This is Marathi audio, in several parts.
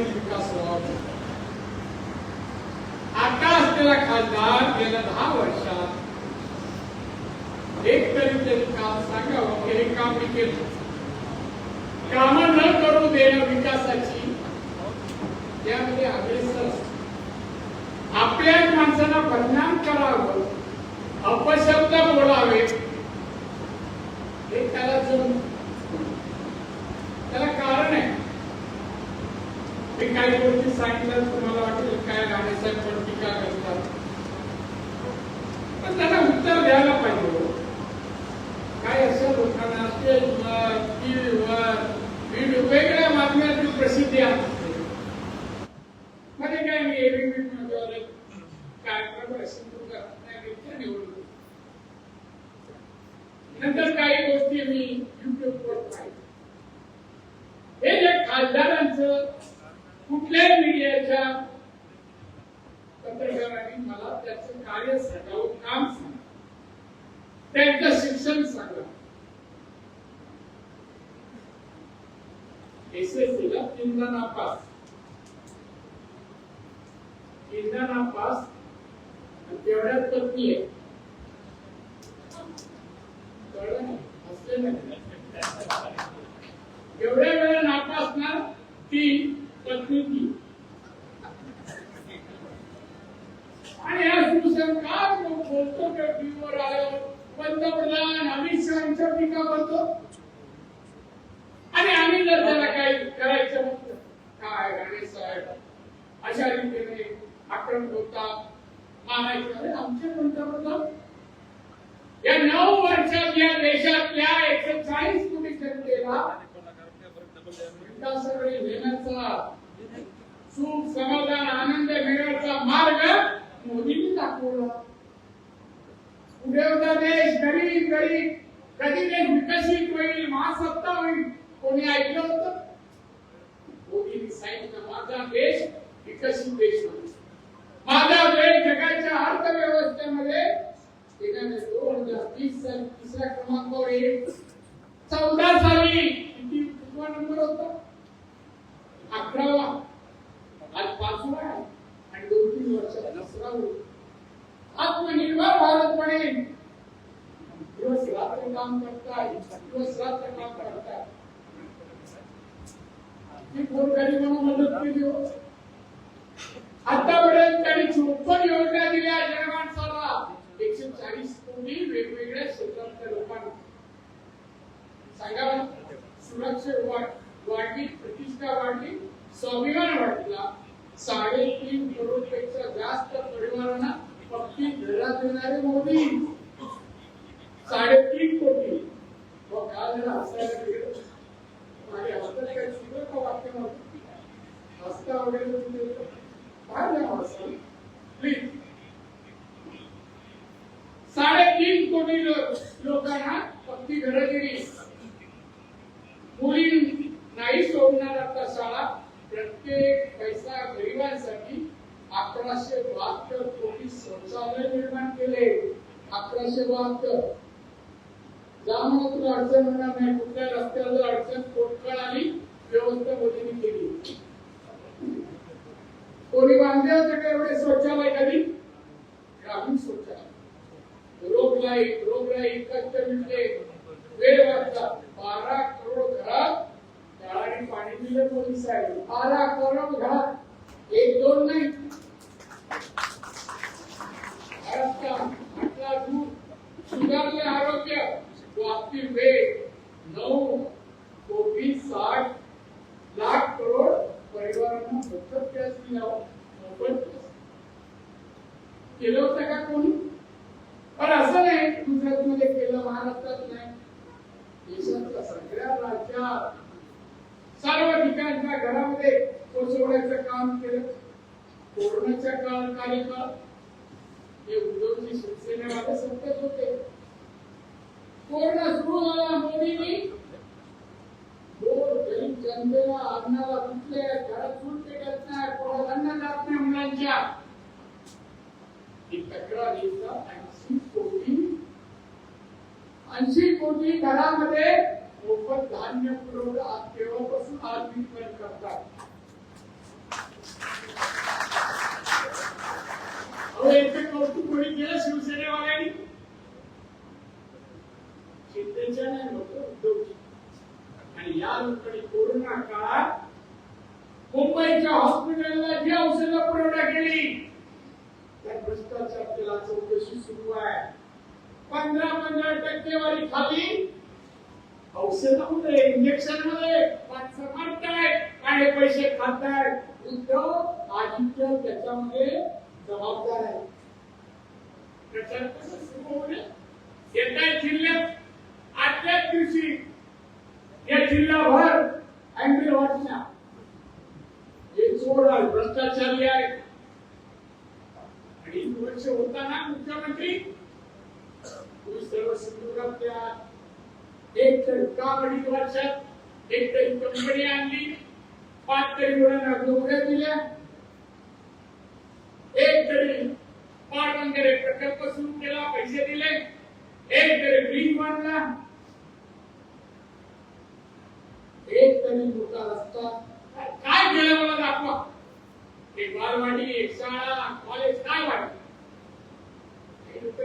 सर्वांगीण विकास व्हावा आता असलेला खासदार गेल्या दहा वर्षात. एक तरी तरी काम सांगावं की हे काम मी केलं. काम न करू देणं विकासाची त्यामध्ये अग्रेसर आपल्या माणसांना माणसाला बदनाम करावं अपशब्द बोलावे हे त्याला जरूर त्याला कारण आहे. मी काही गोष्टी सांगितलं तुम्हाला वाटेल काय राणेसाहेब पण टीका करतात पण त्याला उत्तर द्यायला पाहिजे हो. काय अशा लोकांना स्टेजवर टीव्हीवर व्हिडिओ वेगळ्या माध्यमातून प्रसिद्धी असते मध्ये काय मी एबीपी मध्ये कार्यक्रम असेल तो करत नाही इतक्या निवडून नंतर काही गोष्टी मी युट्यूबवर पाहिजे हे जे खासदारांचं कुठल्याही मीडियाच्या आणि मला त्याचं कार्य सांगावं काम सांगा त्यांचं शिक्षण सांगा एस एस सी ला तीनदा नापास तीनदा नापास आणि पत्नी आहे कळलं नाही. एवढ्या वेळा नापास ना ती पत्नी ती. आणि या शिवसेना काय बोलतो त्या टीव्हीवर आल्यावर पंतप्रधान अमित शहाच्या टीका करतो आणि आम्ही जर त्याला काही करायचं म्हटलं काय राणे साहेब? अशा रीतीने आक्रमक होतात मानायचे आमचे पंतप्रधान. या नऊ वर्षात या देशातल्या एकशे चाळीस कोटी जनतेला विकासाकडे घेण्याचा सुख समाधान आनंद मिळण्याचा मार्ग मोदींनी दाखवलं उद्या उद्या देश गरीब गरीब. कधी देश विकसित होईल महासत्ता होईल कोणी ऐकलं होतं? मोदींनी सांगितलं माझा देश विकसित देश होईल माझा देश जगाच्या अर्थव्यवस्थेमध्ये एकाने दोन हजार तीस साली तिसऱ्या क्रमांकावर येईल. चौदा साली किती कितवा नंबर होता? अकरावा. आज पाचवा आहे. आणि दोन तीन वर्षात आत्मनिर्भर भारत बनेल दिवस रात्र काम करताय दिवस रात्र काम करताय मी गोरगरिबांना मदत केली हो आतापर्यंत त्यांनी चोपन्न योजना दिल्या एकशे चाळीस कोटी वेगवेगळ्या क्षेत्रातल्या लोकांना सांगा सुरक्षा वाढली प्रतिष्ठा वाढली स्वाभिमान वाढला साडेतीन करोडपेक्षा जास्त परिवारांना पक्की घरात देणारे मोदी साडेतीन कोटी. मग काल हसायला गेलो आणि हसत काय चुकलं का वाक्य नव्हतं. हसता काय नाही प्लीज साडेतीन कोटी लोकांना पक्की घरात दिली मुली नाही सोडणार आता शाळा प्रत्येक पैसा गरिबांसाठी अकराशे बहात्तर कोटी शौचालय निर्माण केले अकराशे कर त्यामुळे तुला अडचण होणार नाही. कुठल्या रस्त्याला अडचण पोटकळ आली व्यवस्था मोदींनी केली. कोणी बांधले होते का एवढे शौचालय कधी ग्रामीण शौचालय रोगराई रोगराई कष्ट मिळते. वेळ वाचतात बारा करोड घरात नळाने पाणी दिलं मोदी साहेब. बारा करोड घरात. एक दोन नाही. रस्ता म्हटला सुधारले आरोग्य वापती वेग नऊ कोटी साठ लाख करोड परिवारांना मोफत गॅस दिला मोफत. केलं होतं का कोणी? पण असं नाही गुजरात मध्ये केलं महाराष्ट्रात नाही. देशातल्या सगळ्या राज्यात सर्व ठिकाणच्या घरामध्ये पोचवण्याचं काम केलं. कोरोनाच्या काळ कार्यकाळ. हे उद्धवजी शिवसेनेवाले सत्तेत होते कोरोना सुरू झाला मोदींनी दोन ऐंशी कोटी. घरामध्ये मोफत धान्य पुरवठा आज तेव्हापासून आज निर्माण करतात? अहो याचं कौतुक कोणी केलं शिवसेनेवाल्यांनी? शिंदेच्या लोक उद्योग आणि या लोकांनी कोरोना काळात मुंबईच्या हॉस्पिटलला जी औषधं पुरवठा केली त्या भ्रष्टाचार त्याला चौकशी सुरू आहे पंधरा पंधरा टक्केवारी खाली औषधामध्ये इंजेक्शनमध्ये माणसं मारतायत काय पैसे खातायत उद्धव आदित्य त्याच्यामध्ये जबाबदार आहे प्रचार कसं सुरू होऊ नये येत्या जिल्ह्यात आजच्याच दिवशी या जिल्हाभर अँगल वाटण्या हे चोर आहे भ्रष्टाचारी आहे. आणि वर्ष होताना मुख्यमंत्री तुम्ही सर्व सिंधुदुर्गात त्या एक तर का अडीच वर्षात एक तरी कंपनी आणली पाच तरी मुलांना नोकऱ्या दिल्या. एक तरी पाटबंधारे प्रकल्प सुरू केला पैसे दिले. एक तरी ब्रिज बांधला त्यांनी मोठा रस्ता. काय केलं मला दाखवा. एक बालवाडी एक शाळा कॉलेज काय वाटत?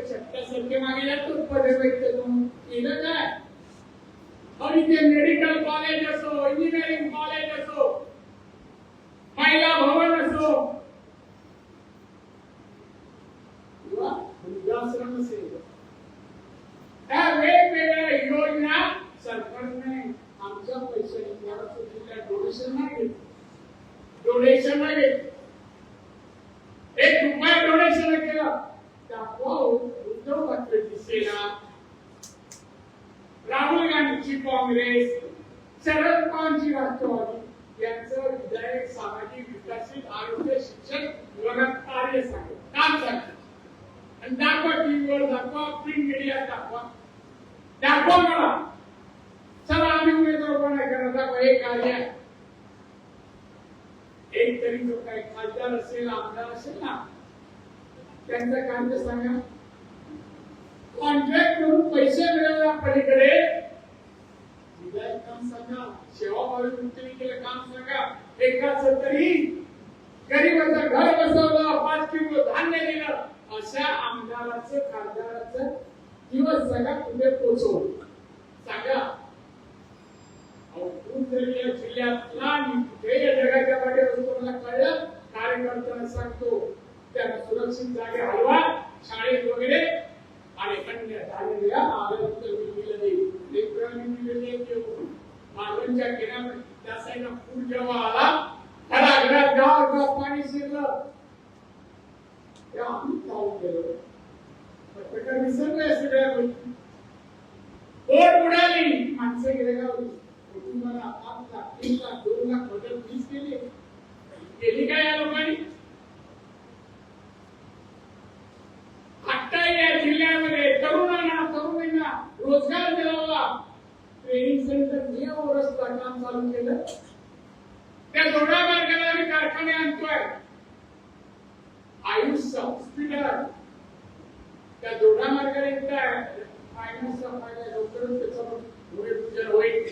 सत्तासारखे मागे जातो पदे भेटते केलं काय? आणि ते मेडिकल कॉलेज असो इंजिनिअरिंग कॉलेज असो महिला भवन असो किंवा वृद्धाश्रम असेल त्या वेगवेगळ्या योजना सरकारने आमच्या पैशाने महाराष्ट्र जिल्ह्यात डोनेशन नाही घेतलं डोनेशन नाही घेतलं एक रुपया डोनेशन केलं दाखवा उद्धव ठाकरेची सेना राहुल गांधीची काँग्रेस शरद पवारची राष्ट्रवादी यांचं सामाजिक विकसित आरोग्य शिक्षण विभागात कार्य सांगेल. काम सांगेल. आणि दाखवा टीव्हीवर दाखवा प्रिंट मीडियात दाखवा. दाखवा मला. चला आम्ही उमेदवार कोणा करत दाखवा हे कार्य आहे. एक तरी जो काही खासदार असेल आमदार असेल ना त्यांचं कार्य सांगा. कॉन्ट्रॅक्ट करून पैसे मिळवल्या पलीकडे. विधायक काम सांगा. सेवाभावी वृत्तीने केलं काम सांगा. एकाच तरी गरीबाचं घर बसवलं पाच किलो धान्य दिलं. अशा आमदाराचं खासदाराचं दिवस सांगा कुठे पोचवलं. सांगा या जिल्ह्यातला आणि कुठे या जगाच्या वाटेवर तुम्हाला कळलं. कार्यकर्त्यांना सांगतो त्यांना सुरक्षित जागे हलवा शाळेत वगैरे आणि अन्य झालेल्या आरोग्य विधीला नाही लेकरांनी दिलेले मालवणच्या किनाऱ्यावर त्या पूर जेव्हा आला गाव गाव पाणी शिरलं. तेव्हा आम्ही गेलो. पत्रकार विसरले सगळ्या गोष्टी. बोट उडाली. माणसं गेले गावली कुटुंबाला पाच लाख तीन लाख दोन लाख केली. केली काय या लोकांनी? या जिल्ह्यामध्ये तरुणांना तरुणींना रोजगार मिळवला ट्रेनिंग सेंटर मी ओरसला काम चालू केलं. त्या दोडा मार्गाला आम्ही कारखाने आणतोय. आयुष हॉस्पिटल त्या दोडा मार्गाला काय? फायनान्सचा फायदा लवकरच त्याचा भूमिपूजन होईल.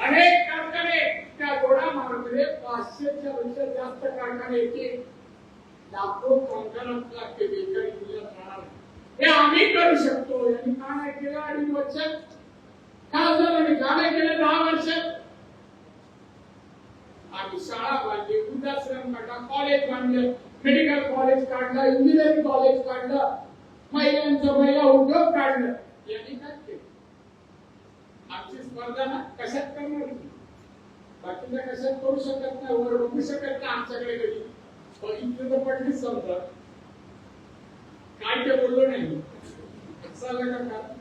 अनेक कारखाने त्या दोडा मार्गामध्ये पाचशेच्या पेक्षा जास्त कारखाने येतील. लाखो कामगारांना ते बेकारी जिल्ह्यात राहणार हे आम्ही करू शकतो. यांनी का नाही केलं वचन काय खासदारांनी का नाही केलं दहा वर्षात आम्ही शाळा बांधली वृद्धाश्रम काढला कॉलेज बांधलं. मेडिकल कॉलेज काढलं इंजिनिअरिंग कॉलेज काढलं. महिलांचं महिला उद्योग काढलं. यांनी काय केलं? आमची स्पर्धा ना कशात करणार होती? बाकीच्या कशात करू शकत नाही वर बघू शकत नाही आमच्याकडे कधी. बघितलं तर पडलीच समजा. काय ते बोललो नाही चाललं का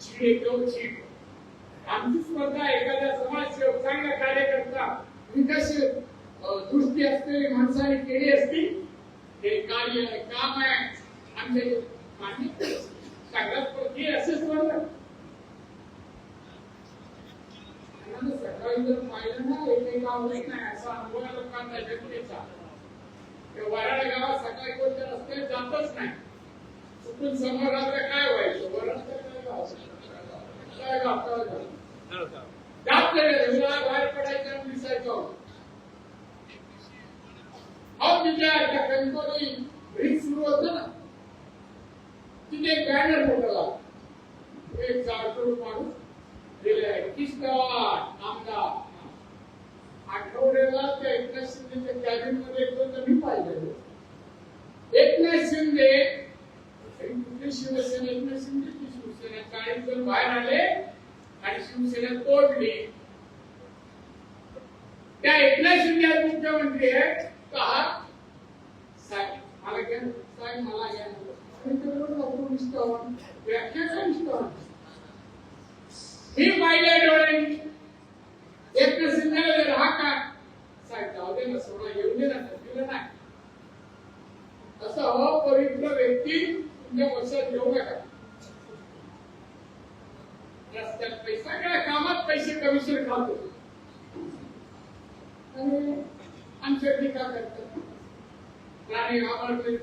का चीड आमची स्पर्धा एखाद्या समाजसेवक चांगला कार्यकर्ता विकसित दृष्टी असलेली माणसाने केली असती हे कार्य काम आहे. आमचे मान्य सगळ्यात हे असेच स्पर्धा सकाळी जर पाहिलं ना एकही नाही असा अनुभव या लोकांना जनतेचा वराड गावात सकाळी कोणत्या रस्त्यात जातच नाही. चुकून समोर रात्र काय व्हायचं? वराड तर काय बाहेर पडायचं आणि दिसायचं त्या ब्रिज सुरू ना तिथे एक बॅनर मोठा एक माणूस लिहिलंय किस्तावाड आमदार आठवड्याला त्या एकनाथ शिंदेच्या कॅबिनमध्ये एक दोनदा मी पाहिलेलो एकनाथ शिंदे. कुठली शिवसेना एकनाथ शिंदेची शिवसेना चाळीस बाहेर आले आणि शिवसेना तोडली त्या एकनाथ शिंदे आज मुख्यमंत्री आहे. का? साहेब मला घ्या साहेब मला घ्या ही ते डोळे एकनाथ शिंदेला जर हा का साहेब जाऊ दे ना सोडा येऊ दे ना दिलं नाही असं अपवित्र व्यक्ती तुमच्या वर्षात येऊ नका रस्त्यात पैसा काय कामात पैसे कमिशन खातो आणि आमच्या टीका करतात राणी आवडते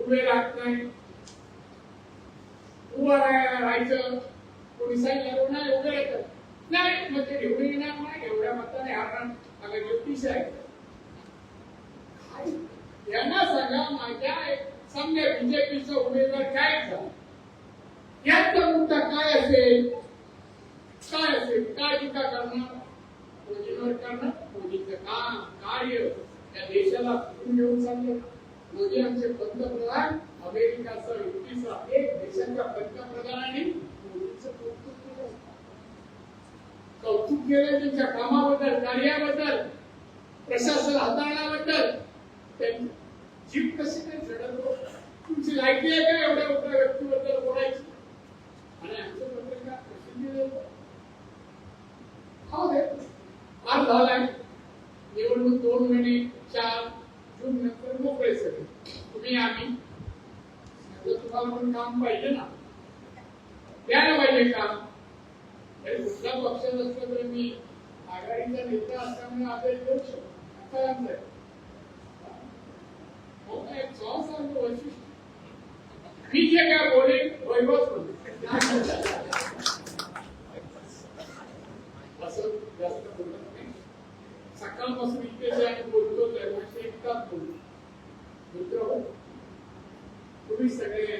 उभे राहत नाही उभं राहा- राहायचं कोणी सांगितलं नाही उभे राहतात नाही मग ते निवडून येणार नाही एवढ्या मताने हारणार अगं ज्योतिष आहे काय? यांना सांगा माझ्या समजा बीजेपीचा उमेदवार काय झाला यांचा मुद्दा काय असेल? काय असेल? काय टीका करणार? मोदीवर करणार? मोदीचं काम कार्य या देशाला पुढून घेऊन चालले. मोदी आमचे पंतप्रधान अमेरिकाचा युतीचा एक देशाच्या पंतप्रधानांनी मोदीचं कौतुक केलं. कौतुक केलं त्यांच्या कामाबद्दल कार्याबद्दल प्रशासन हाताळण्याबद्दल त्यांची जीभ कशी काय झडतो तुमची लायकी आहे का एवढ्या मोठ्या व्यक्तीबद्दल बोलायची? आणि आमचं पत्रकार प्रसिद्धी देतो हो दे आज झालाय निवडणूक दोन महिने चार जून नंतर मोकळे सगळे. तुम्ही आम्ही तुम्हाला पण काम पाहिजे ना. द्यायला पाहिजे काम. तरी कुठला पक्ष नसलं तरी मी आघाडीचा नेता असल्यामुळे आता येऊ शकतो आता अर्थ आहे? हो काय स्वासारखं वैशिष्ट्य मी जे काय बोले? वैभवच बोलले असं जास्त बोलत नाही सकाळपासून इथे जे आम्ही बोलतो त्यामुळे एक बोलतो मित्र हो, तुम्ही सगळे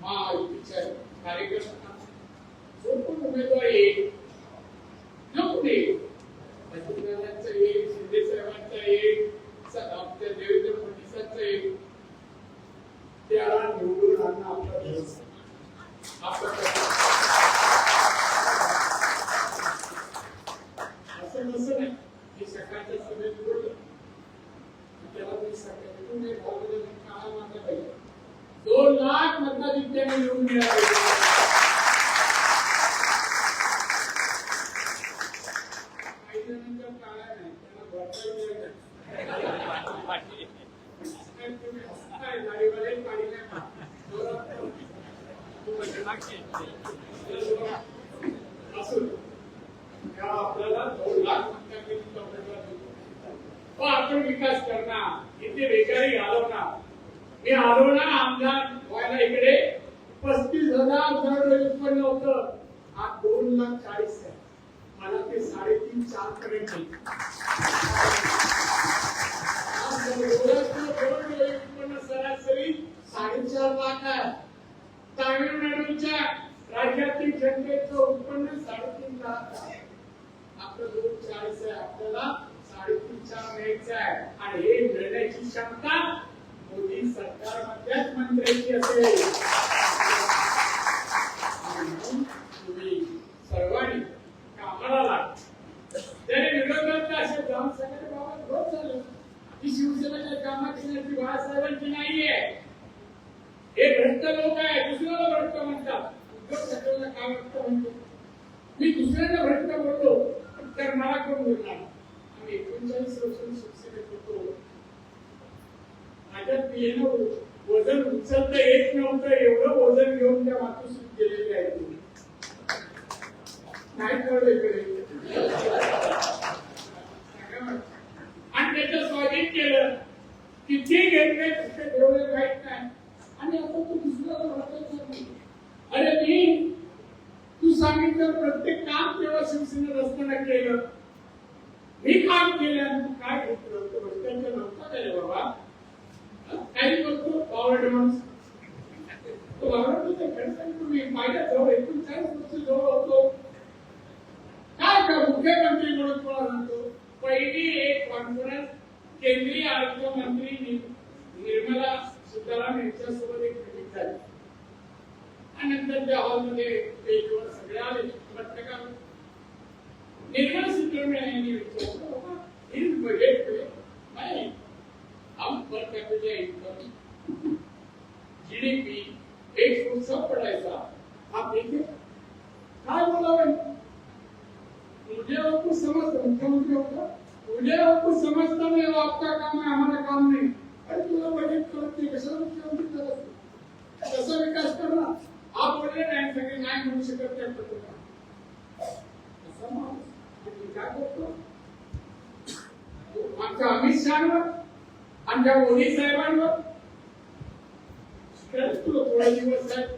महायुतीचे कार्यकर्ता जो पण उमेदवार येईल जो कोणी येईल पंतप्रधानांचा येईल शिंदे साहेबांचा येईल स- आपल्या देवेंद्र फडणवीसांचा येईल त्याला निवडून आणणं आपलं धर्म. आपलं कर्तव्य. असं नसं नाही मी सकाळच्या सभेत बोललो त्याला मी सकाळी तुम्ही भावनेने काळा मानला पाहिजे दोन लाख मताधिक्याने निवडून दिला पाहिजे काही जणांच्या काळ्या नाही त्यांना भरपाई मिळत नाही. काय तुम्ही हसताय, दाढीवाले काळी नाही का? जोरात असू दे. तेव्हा आपल्याला दोन लाख मतांनी उमेदवार देतो. आपण विकास करणार. इथे बेकारी घालवणार. मी आलो ना आमदार व्हायला इकडे? पस्तीस हजार दरडोई उत्पन्न होतं. आज दोन लाख चाळीस आहे. मला ते साडेतीन चार पर्यंत उत्पन्न सरासरी साडेचार लाख आहे. तामिळनाडूच्या राज्यातील जनतेचं उत्पन्न साडेतीन लाख आहे. आपलं दोन चाळीस आहे. आपल्याला साडेतीन चार आहे. आणि हे मिळण्याची क्षमता मोदी सरकारमध्येच मंत्र्यांची असेल. तुम्ही सर्वांनी कामाला लागा. त्याने विरोधात असे जाऊन बाबा रोज झालं. ही शिवसेनेच्या कामाची बाळासाहेबांची नाहीये. हे भ्रष्ट लोक आहे दुसऱ्याला भ्रष्ट म्हणतात. उद्धव ठाकरेला काय भ्रष्ट म्हणतो? मी दुसऱ्याला भ्रष्ट बोलतो तर मला कोण बोलणार? एकोणचाळीस वर्ष शिवसेनेत होतो माझ्या येणं वजन उचलता येत नव्हतं एवढं वजन घेऊन त्या मातोश्रीत गेलेले आहेत तुम्ही. नाही कळलं इकडे. आणि त्याचं स्वागत केलं. किती घेतले कुठे ठेवले माहीत नाही. आणि आता तू दुसरं भरतायचं नाही. अरे मी तू सांगितलं प्रत्येक काम तेव्हा शिवसेनेत असताना केलं. मी काम केल्यानंतर काय घेतलं होतं भ्रष्टाचार नव्हता रे बाबा? काही करतो बावळट माणूस. तो बावळट होता, तुम्ही माझ्या जवळ हो, एकोणचाळीस वर्ष जवळ होतो. काय का मुख्यमंत्री म्हणून तुम्हाला सांगतो? पहिली एक कॉन्फरन्स केंद्रीय अर्थमंत्री निर्मला सीतारामन यांच्यासोबत एक मिटिंग झाली. आणि नंतर त्या हॉलमध्ये स्टेजवर सगळे आले निर्मला सीतारामन यांनी विचारलं इन हम पर कैपिटा इनकम जीडीपी एक उत्सव सब पढ़ाएगा आप काय बोलावे मुझे वो समझता मुख्यमंत्री होता मुझे वो कुछ समझता नहीं आपका काम है हमारा काम नहीं अरे तुला बजेट करत नाही कशाला मुख्यमंत्री करत कसा विकास करणार आप बोलले नाही सगळे नाही म्हणू शकत नाही. पत्रकार असा काय करतो आमच्या अमित शहावर आमच्या मोदी साहेबांवर. खरंच तुला थोडे दिवस आहेत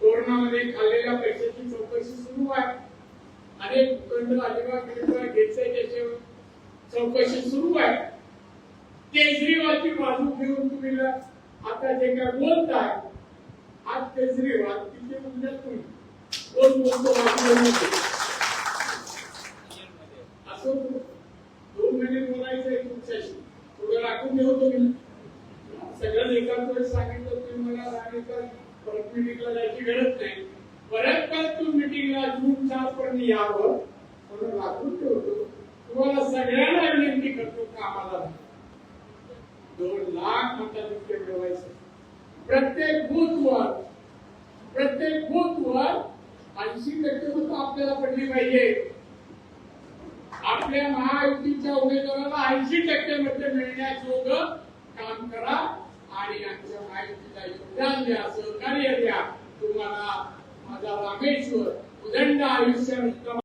कोरोनामध्ये खाल्लेल्या पैशाची चौकशी सुरू आहे. अनेक भूखंड अजिबात बिलिबाग घेतले त्याच्यावर चौकशी सुरू आहे. केजरीवालची बाजू घेऊन तुम्ही आता जे काय बोलताय आज केजरीवाल तिथे म्हणजे तुम्ही कोण बोलतो बाजूला नको. असं दोन महिने बोलायचंय तुमच्याशी टाकून राखून ठेवतो मी सगळं एकाच वेळेस सांगितलं तुम्ही मला सांगितलं परत मिटिंगला जायची गरज नाही. परत परत तू मिटिंगला जून चार पर्यंत यावं. म्हणून राखून ठेवतो. तुम्हाला सगळ्यांना विनंती करतो कामाला. दोन लाख मताधिक्य मिळवायचं प्रत्येक बूथवर प्रत्येक बूथवर ऐंशी टक्के मत आपल्याला पडली पाहिजे. आपल्या महायुतीच्या उमेदवाराला ऐंशी टक्के मत मिळण्याजोगं काम करा आणि आमच्या महायुतीला योगदान द्या सहकार्य द्या. तुम्हाला माझा रामेश्वर उदंड आयुष्य